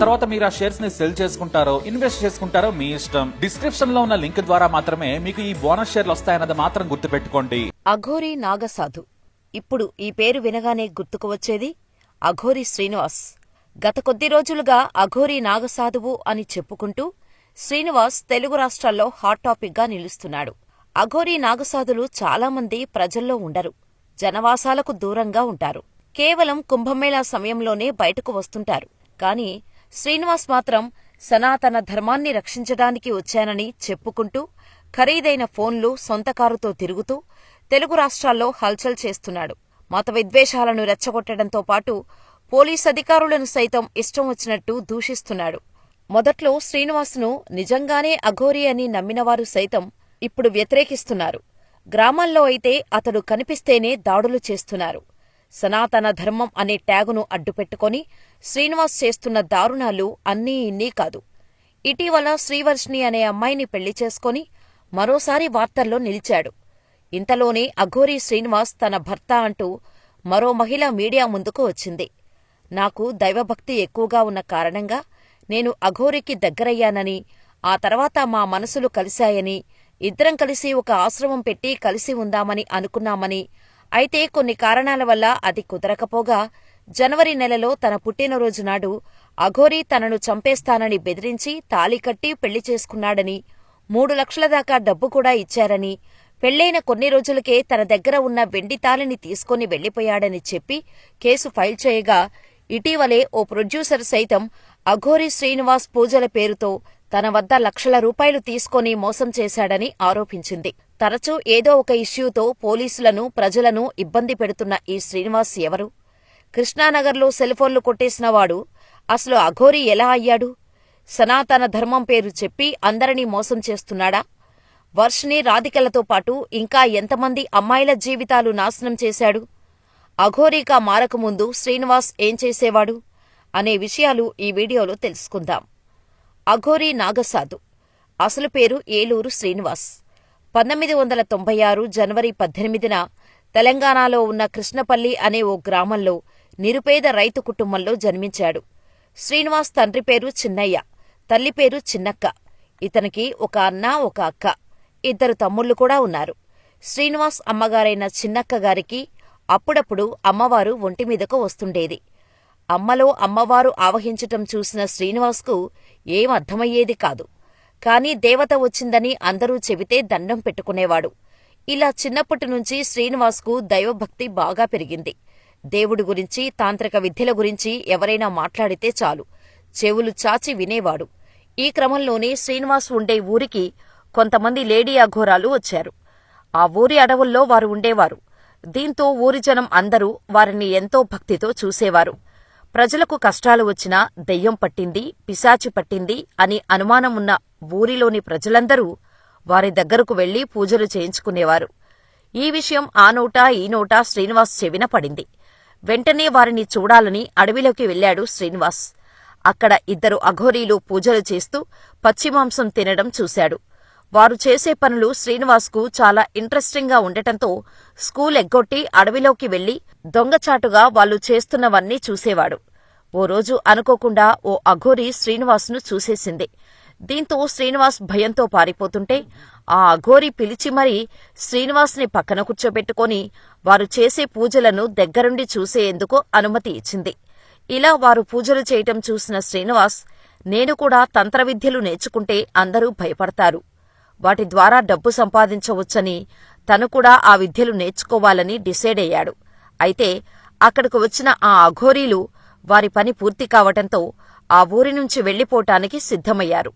తర్వాత మీరు ఆ షేర్స్ని సెల్ చేసుకుంటారో ఇన్వెస్ట్ చేసుకుంటారో మీ ఇష్టం. డిస్క్రిప్షన్లో ఉన్న లింక్ ద్వారా మాత్రమే మీకు ఈ బోనస్ షేర్లు వస్తాయన్నది మాత్రం గుర్తుపెట్టుకోండి. అఘోరీ నాగసాధు. ఇప్పుడు ఈ పేరు వినగానే గుర్తుకు వచ్చేది అఘోరి శ్రీనివాస్. గత కొద్ది రోజులుగా అఘోరీ నాగసాధువు అని చెప్పుకుంటూ శ్రీనివాస్ తెలుగు రాష్ట్రాల్లో హాట్ టాపిక్గా నిలుస్తున్నాడు. అఘోరీ నాగసాధులు చాలామంది ప్రజల్లో ఉండరు. జనవాసాలకు దూరంగా ఉంటారు. కేవలం కుంభమేళా సమయంలోనే బయటకు వస్తుంటారు. కాని శ్రీనివాస్ మాత్రం సనాతన ధర్మాన్ని రక్షించడానికి వచ్చానని చెప్పుకుంటూ ఖరీదైన ఫోన్లు సొంత కారుతో తిరుగుతూ తెలుగు రాష్ట్రాల్లో హల్చల్ చేస్తున్నాడు. మత విద్వేషాలను రెచ్చగొట్టడంతో పాటు పోలీస్ అధికారులను సైతం ఇష్టం వచ్చినట్టు దూషిస్తున్నాడు. మొదట్లో శ్రీనివాస్ను నిజంగానే అఘోరి అని నమ్మినవారు సైతం ఇప్పుడు వ్యతిరేకిస్తున్నారు. గ్రామాల్లో అయితే అతడు కనిపిస్తేనే దాడులు చేస్తున్నారు. సనాతన ధర్మం అనే ట్యాగును అడ్డుపెట్టుకొని శ్రీనివాస్ చేస్తున్న దారుణాలు అన్నీ ఇన్నీ కాదు. ఇటీవల శ్రీవర్షిణి అనే అమ్మాయిని పెళ్ళి చేసుకొని మరోసారి వార్తల్లో నిలిచాడు. ఇంతలోనే అఘోరి శ్రీనివాస్ తన భర్త అంటూ మరో మహిళ మీడియా ముందుకు వచ్చింది. నాకు దైవభక్తి ఎక్కువగా ఉన్న కారణంగా నేను అఘోరికి దగ్గరయ్యానని ఆ తర్వాత మా మనసులు కలిశాయని ఇద్దరం కలిసి ఒక ఆశ్రమం పెట్టి కలిసి ఉందామని అనుకున్నామని అయితే కొన్ని కారణాల వల్ల అది కుదరకపోగా జనవరి నెలలో తన పుట్టినరోజు నాడు అఘోరి తనను చంపేస్తానని బెదిరించి తాళి కట్టి పెళ్ళి చేసుకున్నాడని మూడు లక్షల దాకా డబ్బు కూడా ఇచ్చారని పెళ్ళైన కొన్ని రోజులకే తన దగ్గర ఉన్న వెండి తాళిని తీసుకుని వెళ్ళిపోయాడని చెప్పి కేసు ఫైల్ చేయగా ఇటీవలే ఓ ప్రొడ్యూసర్ సైతం అఘోరి శ్రీనివాస్ పూజల పేరుతో తన వద్ద లక్షల రూపాయలు తీసుకొని మోసం చేశాడని ఆరోపించింది. తరచూ ఏదో ఒక ఇష్యూతో పోలీసులను ప్రజలను ఇబ్బంది పెడుతున్న ఈ శ్రీనివాస్ ఎవరు? కృష్ణానగర్లో సెల్ఫోన్లు కొట్టేసినవాడు అసలు అఘోరి ఎలా అయ్యాడు? సనాతన ధర్మం పేరు చెప్పి అందరినీ మోసం చేస్తున్నాడా? వర్షిని రాధికలతో పాటు ఇంకా ఎంతమంది అమ్మాయిల జీవితాలు నాశనం చేశాడు? అఘోరీగా మారకముందు శ్రీనివాస్ ఏం చేసేవాడు? అనే విషయాలు ఈ వీడియోలో తెలుసుకుందాం. అఘోరీ నాగసాధు అసలు పేరు ఏలూరు శ్రీనివాస్. పంతొమ్మిది వందల తొంభై ఆరు జనవరి పద్దెనిమిదిన తెలంగాణలో ఉన్న కృష్ణపల్లి అనే ఓ గ్రామంలో నిరుపేద రైతు కుటుంబంలో జన్మించాడు. శ్రీనివాస్ తండ్రి పేరు చిన్నయ్య తల్లి పేరు చిన్నక్క. ఇతనికి ఒక అన్న ఒక అక్క. ఇద్దరు తమ్ముళ్ళు కూడా ఉన్నారు. శ్రీనివాస్ అమ్మగారైన చిన్నక్క గారికి అప్పుడప్పుడు అమ్మవారు ఒంటిమీదకు వస్తుండేది. అమ్మలో అమ్మవారు ఆవహించటం చూసిన శ్రీనివాస్కు ఏం అర్థమయ్యేది కాదు. కాని దేవత వచ్చిందని అందరూ చెబితే దండం పెట్టుకునేవాడు. ఇలా చిన్నప్పటి నుంచి శ్రీనివాస్కు దైవభక్తి బాగా పెరిగింది. దేవుడి గురించి తాంత్రిక విద్యల గురించి ఎవరైనా మాట్లాడితే చాలు. చెవులు చాచి వినేవాడు. ఈ క్రమంలోనే శ్రీనివాస్ ఉండే ఊరికి కొంతమంది లేడీ అఘోరాలు వచ్చారు. ఆ ఊరి అడవుల్లో వారు ఉండేవారు. దీంతో ఊరి జనం అందరూ వారిని ఎంతో భక్తితో చూసేవారు. ప్రజలకు కష్టాలు వచ్చినా దెయ్యం పట్టింది పిశాచి పట్టింది అని అనుమానం ఉన్న ఊరిలోని ప్రజలందరూ వారి దగ్గరకు వెళ్ళి పూజలు చేయించుకునేవారు. ఈ విషయం ఆ నోటా ఈ నోటా శ్రీనివాస్ చెవిన పడింది. వెంటనే వారిని చూడాలని అడవిలోకి వెళ్ళాడు శ్రీనివాస్. అక్కడ ఇద్దరు అఘోరీలు పూజలు చేస్తూ పచ్చిమాంసం తినడం చూశాడు. వారు చేసే పనులు శ్రీనివాస్కు చాలా ఇంట్రెస్టింగ్గా ఉండటంతో స్కూల్ ఎగ్గొట్టి అడవిలోకి వెళ్ళి దొంగచాటుగా వాళ్ళు చేస్తున్నవన్నీ చూసేవాడు. ఓ రోజు అనుకోకుండా ఓ అఘోరి శ్రీనివాస్ను చూసేసింది. దీంతో శ్రీనివాస్ భయంతో పారిపోతుంటే ఆ అఘోరి పిలిచి మరీ శ్రీనివాస్ని పక్కన కూర్చోబెట్టుకొని వారు చేసే పూజలను దగ్గరుండి చూసేందుకు అనుమతి ఇచ్చింది. ఇలా వారు పూజలు చేయటం చూసిన శ్రీనివాస్ నేను కూడా తంత్రవిద్యలు నేర్చుకుంటే అందరూ భయపడతారు. వాటి ద్వారా డబ్బు సంపాదించవచ్చని తను కూడా ఆ విద్యలు నేర్చుకోవాలని డిసైడ్ అయ్యాడు. అయితే అక్కడకు వచ్చిన ఆ అఘోరీలు వారి పని పూర్తి కావటంతో ఆ ఊరి నుంచి వెళ్ళిపోటానికి సిద్ధమయ్యారు.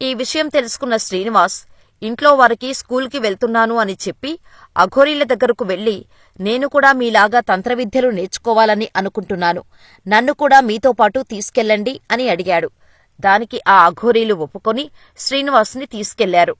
ఈ విషయం తెలుసుకున్న శ్రీనివాస్ ఇంట్లో వారికి స్కూల్కి వెళ్తున్నాను అని చెప్పి అఘోరీల దగ్గరకు వెళ్ళి నేను కూడా మీలాగా తంత్రవిద్యలు నేర్చుకోవాలని అనుకుంటున్నాను. నన్ను కూడా మీతో పాటు తీసుకెళ్ళండి అని అడిగాడు. దానికి ఆ అఘోరీలు ఒప్పుకొని శ్రీనివాస్ని తీసుకెళ్ళారు.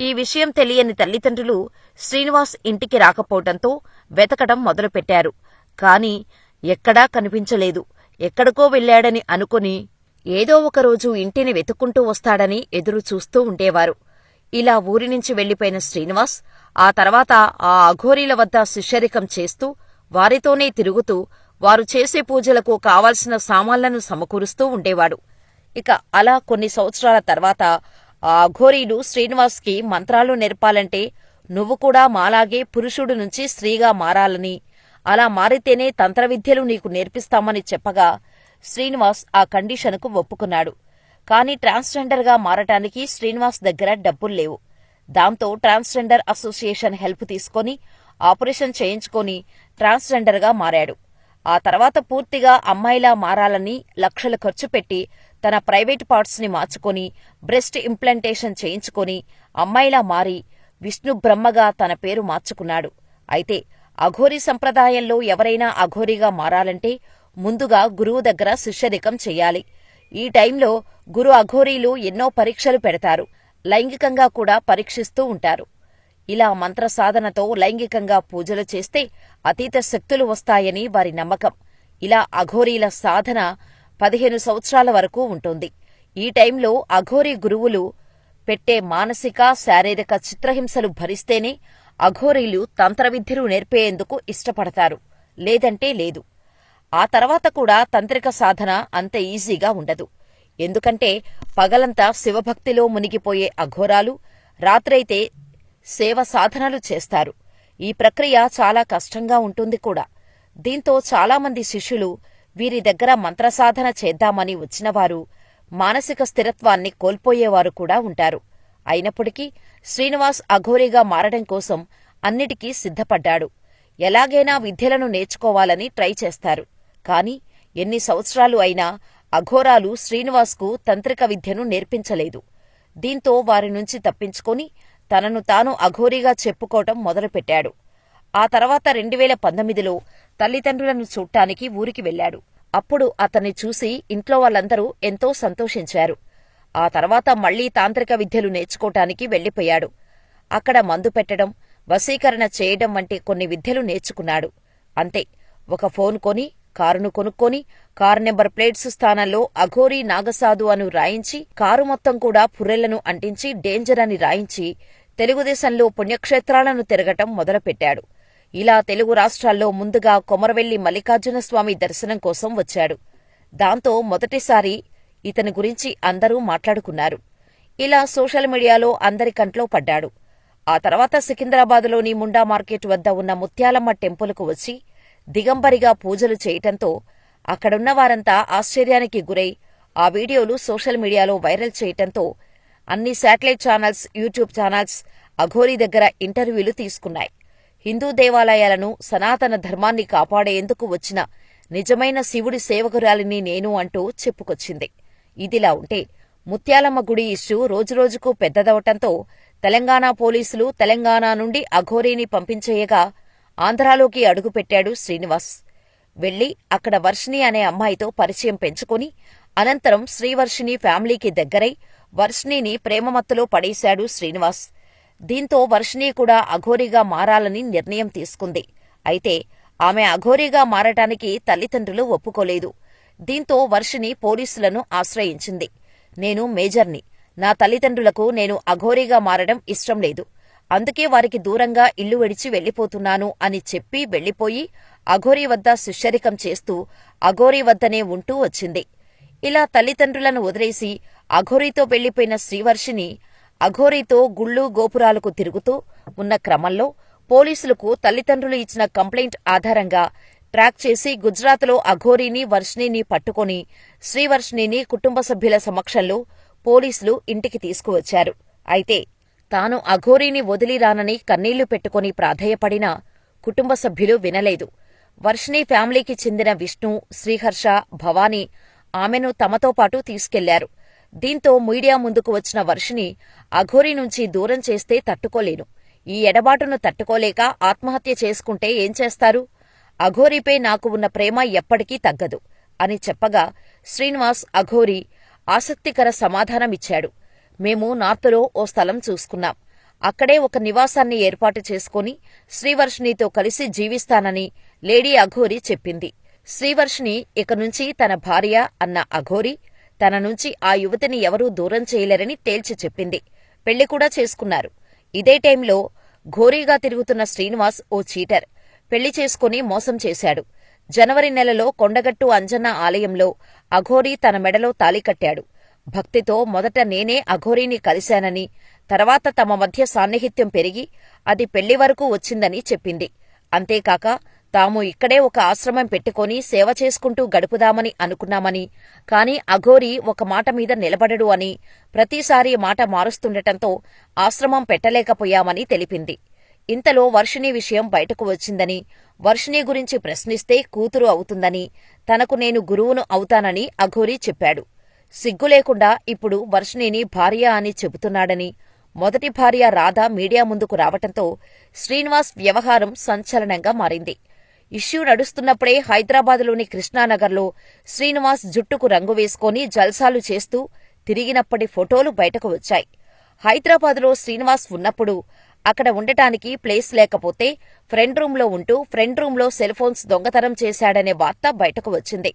ఈ విషయం తెలియని తల్లిదండ్రులు శ్రీనివాస్ ఇంటికి రాకపోవటంతో వెతకడం మొదలుపెట్టారు. కాని ఎక్కడా కనిపించలేదు. ఎక్కడికో వెళ్ళాడని అనుకుని ఏదో ఒకరోజు ఇంటిని వెతుక్కుంటూ వస్తాడని ఎదురు చూస్తూ ఉండేవారు. ఇలా ఊరి నుంచి వెళ్ళిపోయిన శ్రీనివాస్ ఆ తర్వాత ఆ అఘోరీల వద్ద శిష్యరికం చేస్తూ వారితోనే తిరుగుతూ వారు చేసే పూజలకు కావాల్సిన సామాన్లను సమకూరుస్తూ ఉండేవాడు. ఇక అలా కొన్ని సంవత్సరాల తర్వాత ఆ అఘోరీలు శ్రీనివాస్కి మంత్రాలు నేర్పాలంటే నువ్వు కూడా మాలాగే పురుషుడు నుంచి స్త్రీగా మారాలని అలా మారితేనే తంత్రవిద్యలు నీకు నేర్పిస్తామని చెప్పగా శ్రీనివాస్ ఆ కండిషన్కు ఒప్పుకున్నాడు. కానీ ట్రాన్స్జెండర్గా మారటానికి శ్రీనివాస్ దగ్గర డబ్బులు లేవు. దాంతో ట్రాన్స్జెండర్ అసోసియేషన్ హెల్ప్ తీసుకొని ఆపరేషన్ చేయించుకొని ట్రాన్స్జెండర్గా మారాడు. ఆ తర్వాత పూర్తిగా అమ్మాయిలా మారాలని లక్షలు ఖర్చు పెట్టి తన ప్రైవేట్ పార్ట్స్ని మార్చుకొని బ్రెస్ట్ ఇంప్లాంటేషన్ చేయించుకొని అమ్మాయిలా మారి విష్ణు బ్రహ్మగా తన పేరు మార్చుకున్నాడు. అయితే అఘోరి సంప్రదాయంలో ఎవరైనా అఘోరిగా మారాలంటే ముందుగా గురువు దగ్గర శిష్యరికం చెయ్యాలి ఈ టైంలో గురు అఘోరీలు ఎన్నో పరీక్షలు పెడతారు. లైంగికంగా కూడా పరీక్షిస్తూ ఉంటారు. ఇలా మంత్ర సాధనతో లైంగికంగా పూజలు చేస్తే అతీత శక్తులు వస్తాయని వారి నమ్మకం. ఇలా అఘోరీల సాధన పదిహేను సంవత్సరాల వరకు ఉంటుంది. ఈ టైంలో అఘోరీ గురువులు పెట్టే మానసిక శారీరక చిత్రహింసలు భరిస్తేనే అఘోరీలు తంత్రవిద్యలు నేర్పేందుకు ఇష్టపడతారు. లేదంటే లేదు. ఆ తర్వాత కూడా తంత్రిక సాధన అంత ఈజీగా ఉండదు. ఎందుకంటే పగలంతా శివభక్తిలో మునిగిపోయే అఘోరాలు రాత్రైతే సేవ సాధనలు చేస్తారు. ఈ ప్రక్రియ చాలా కష్టంగా ఉంటుంది కూడా. దీంతో చాలామంది శిష్యులు వీరి దగ్గర మంత్రసాధన చేద్దామని వచ్చినవారు మానసిక స్థిరత్వాన్ని కోల్పోయేవారు కూడా ఉంటారు. అయినప్పటికీ శ్రీనివాస్ అఘోరిగా మారడం కోసం అన్నిటికీ సిద్ధపడ్డాడు. ఎలాగైనా విద్యలను నేర్చుకోవాలని ట్రై చేస్తారు. కాని ఎన్ని సంవత్సరాలు అయినా అఘోరాలు శ్రీనివాస్కు తంత్రిక విద్యను నేర్పించలేదు. దీంతో వారి నుంచి తప్పించుకొని తనను తాను అఘోరీగా చెప్పుకోవటం మొదలుపెట్టాడు. ఆ తర్వాత రెండువేల పంతొమ్మిదిలో తల్లిదండ్రులను చూడటానికి ఊరికి వెళ్ళాడు. అప్పుడు అతన్ని చూసి ఇంట్లో వాళ్ళందరూ ఎంతో సంతోషించారు. ఆ తర్వాత మళ్ళీ తాంత్రిక విద్యలు నేర్చుకోటానికి వెళ్ళిపోయాడు అక్కడ మందు పెట్టడం వశీకరణ చేయడం వంటి కొన్ని విద్యలు నేర్చుకున్నాడు. అంతే. ఒక ఫోన్ కొని కారును కొనుక్కొని కారు నెంబర్ ప్లేట్స్ స్థానంలో అఘోరి నాగసాధు అను రాయించి కారు మొత్తం కూడా పుర్రెలను అంటించి డేంజర్ అని రాయించి తెలుగుదేశంలో పుణ్యక్షేత్రాలను తిరగటం మొదలుపెట్టాడు. ఇలా తెలుగు రాష్ట్రాల్లో ముందుగా కొమరవెల్లి మల్లికార్జునస్వామి దర్శనం కోసం వచ్చాడు. దాంతో మొదటిసారి ఇతని గురించి అందరూ మాట్లాడుకున్నారు. ఇలా సోషల్ మీడియాలో అందరి కంట్లో పడ్డాడు. ఆ తర్వాత సికింద్రాబాదులోని ముండా మార్కెట్ వద్ద ఉన్న ముత్యాలమ్మ టెంపుల్కు వచ్చి దిగంబరిగా పూజలు చేయటంతో అక్కడున్న వారంతా ఆశ్చర్యానికి గురై ఆ వీడియోలు సోషల్ మీడియాలో వైరల్ చేయటంతో అన్ని satellite channels YouTube channels Aghori దగ్గర ఇంటర్వ్యూలు తీసుకున్నాయి. హిందూ దేవాలయాలను సనాతన ధర్మాన్ని కాపాడేందుకు వచ్చిన నిజమైన శివుడి సేవకురాలిని నేను అంటూ చెప్పుకొచ్చింది. ఇదిలా ఉంటే ముత్యాలమ్మ గుడి ఇష్యూ రోజురోజుకు పెద్దదవటంతో తెలంగాణ పోలీసులు తెలంగాణ నుండి అఘోరీని పంపించేయగా ఆంధ్రాలోకి అడుగుపెట్టాడు శ్రీనివాస్. వెళ్ళి అక్కడ వర్షిణి అనే అమ్మాయితో పరిచయం పెంచుకుని అనంతరం శ్రీవర్షిణి ఫ్యామిలీకి దగ్గరై వర్షిణిని ప్రేమమత్తులో పడేశాడు శ్రీనివాస్. దీంతో వర్షిణి కూడా అఘోరీగా మారాలని నిర్ణయం తీసుకుంది. అయితే ఆమె అఘోరీగా మారటానికి తల్లిదండ్రులు ఒప్పుకోలేదు. దీంతో వర్షిణి పోలీసులను ఆశ్రయించింది. నేను మేజర్ని. నా తల్లిదండ్రులకు నేను అఘోరీగా మారడం ఇష్టం లేదు. అందుకే వారికి దూరంగా ఇల్లు విడిచి వెళ్ళిపోతున్నాను అని చెప్పి వెళ్ళిపోయి అఘోరీ వద్ద శిష్యరికం చేస్తూ అఘోరీ వద్దనే ఉంటూ వచ్చింది. ఇలా తల్లిదండ్రులను వదిలేసి అఘోరీతో వెళ్ళిపోయిన శ్రీవర్షిని అఘోరీతో గుళ్ళు గోపురాలకు తిరుగుతూ ఉన్న క్రమంలో పోలీసులకు తల్లిదండ్రులు ఇచ్చిన కంప్లైంట్ ఆధారంగా ట్రాక్ చేసి గుజరాత్లో అఘోరీని వర్షిణిని పట్టుకొని శ్రీవర్షిణిని కుటుంబ సభ్యుల సమక్షంలో పోలీసులు ఇంటికి తీసుకువచ్చారు. అయితే తాను అఘోరీని వదిలిరానని కన్నీళ్ళు పెట్టుకుని ప్రాధేయపడినా కుటుంబ సభ్యులు వినలేదు. వర్షిణి ఫ్యామిలీకి చెందిన విష్ణు శ్రీహర్ష భవానీ ఆమెను తమతో పాటు తీసుకెళ్ళారు. దీంతో మీడియా ముందుకు వచ్చిన వర్షిని అఘోరీ నుంచి దూరం చేస్తే తట్టుకోలేను. ఈ ఎడబాటును తట్టుకోలేక ఆత్మహత్య చేసుకుంటే ఏం చేస్తారు? అఘోరీపై నాకు ఉన్న ప్రేమ ఎప్పటికీ తగ్గదు అని చెప్పగా శ్రీనివాస్ అఘోరి ఆసక్తికర సమాధానమిచ్చాడు. మేము నార్త్లో ఓ స్థలం చూసుకున్నాం. అక్కడే ఒక నివాసాన్ని ఏర్పాటు చేసుకుని శ్రీవర్షిణితో కలిసి జీవిస్తానని లేడీ అఘోరి చెప్పింది. శ్రీవర్షిణి ఇక నుంచి తన భార్య అన్న అఘోరి తన నుంచి ఆ యువతిని ఎవరూ దూరం చేయలేరని తేల్చి చెప్పింది. పెళ్ళి కూడా చేసుకున్నారు. ఇదే టైంలో ఘోరీగా తిరుగుతున్న శ్రీనివాస్ ఓ చీటర్. పెళ్ళి చేసుకుని మోసం చేశాడు. జనవరి నెలలో కొండగట్టు అంజన్న ఆలయంలో అఘోరీ తన మెడలో తాళి కట్టాడు. భక్తితో మొదట నేనే అఘోరిని కలిశానని తర్వాత తమ మధ్య సాన్నిహిత్యం పెరిగి అది పెళ్ళి వరకు వచ్చిందని చెప్పింది. అంతేకాక తాము ఇక్కడే ఒక ఆశ్రమం పెట్టుకొని సేవ చేసుకుంటూ గడుపుదామని అనుకున్నామని కాని అఘోరి ఒక మాట మీద నిలబడడు అని ప్రతిసారి మాట మారుస్తుండటంతో ఆశ్రమం పెట్టలేకపోయామని తెలిపింది. ఇంతలో వర్షిణి విషయం బయటకు వచ్చిందని వర్షిణి గురించి ప్రశ్నిస్తే కూతురు అవుతుందని తనకు నేను గురువును అవుతానని అఘోరి చెప్పాడు. సిగ్గు లేకుండా ఇప్పుడు వర్షిణిని భార్య అని చెబుతున్నాడని మొదటి భార్య రాధ మీడియా ముందుకు రావటంతో శ్రీనివాస్ వ్యవహారం సంచలనంగా మారింది. ఇష్యూ నడుస్తున్నప్పుడే హైదరాబాదులోని కృష్ణానగర్లో శ్రీనివాస్ జుట్టుకు రంగు వేసుకొని జల్సాలు చేస్తూ తిరిగినప్పటి ఫోటోలు బయటకు వచ్చాయి. హైదరాబాదులో శ్రీనివాస్ ఉన్నప్పుడు అక్కడ ఉండటానికి ప్లేస్ లేకపోతే ఫ్రెండ్ రూంలో ఉంటూ ఫ్రెండ్ రూంలో సెల్ఫోన్స్ దొంగతనం చేశాడనే వార్త బయటకు వచ్చింది.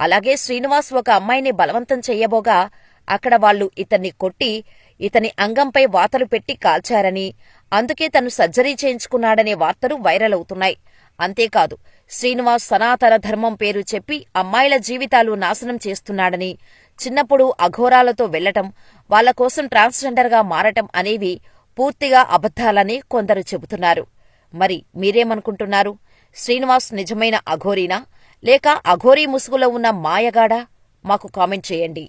అలాగే శ్రీనివాస్ ఒక అమ్మాయిని బలవంతం చెయ్యబోగా అక్కడ వాళ్ళు ఇతన్ని కొట్టి ఇతని అంగంపై వాతలు పెట్టి కాల్చారని అందుకే తను సర్జరీ చేయించుకున్నాడనే వార్తలు వైరల్ అవుతున్నాయి. అంతేకాదు శ్రీనివాస్ సనాతన ధర్మం పేరు చెప్పి అమ్మాయిల జీవితాలు నాశనం చేస్తున్నాడని చిన్నప్పుడు అఘోరాలతో వెళ్ళటం వాళ్ళ కోసం ట్రాన్స్జెండర్గా మారటం అనేవి పూర్తిగా అబద్ధాలని కొందరు చెబుతున్నారు. మరి మీరేమనుకుంటున్నారు? శ్రీనివాస్ నిజమైన అఘోరీనా? లేక అఘోరీ ముసుగులో ఉన్న మాయగాడా? మాకు కామెంట్ చేయండి.